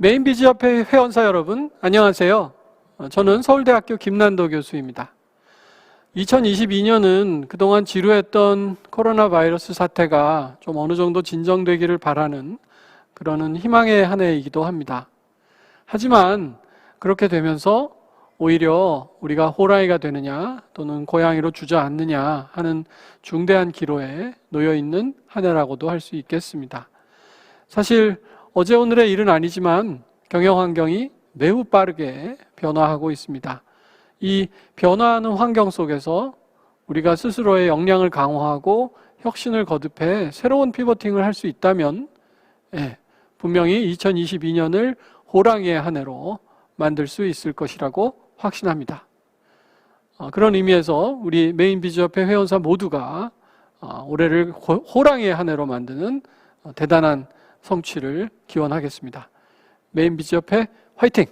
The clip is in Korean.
메인 비즈협회 회원사 여러분, 안녕하세요. 어, 저는 서울대학교 김난도 교수입니다. 2022년은 그동안 지루했던 코로나 바이러스 사태가 좀 어느 정도 진정되기를 바라는 그러는 희망의 한 해이기도 합니다. 하지만 그렇게 되면서 오히려 우리가 호랑이가 되느냐 또는 고양이로 주저앉느냐 하는 중대한 기로에 놓여 있는 한 해라고도 할 수 있겠습니다. 사실 어제 오늘의 일은 아니지만 경영 환경이 매우 빠르게 변화하고 있습니다. 이 변화하는 환경 속에서 우리가 스스로의 역량을 강화하고 혁신을 거듭해 새로운 피버팅을 할 수 있다면 예, 분명히 2022년을 호랑이의 한 해로 만들 수 있을 것이라고 확신합니다. 어, 그런 의미에서 우리 메인 비즈협회 회원사 모두가 어, 올해를 호- 호랑이의 한 해로 만드는 어, 대단한 성취를 기원하겠습니다. 메인 비즈 협회 화이팅!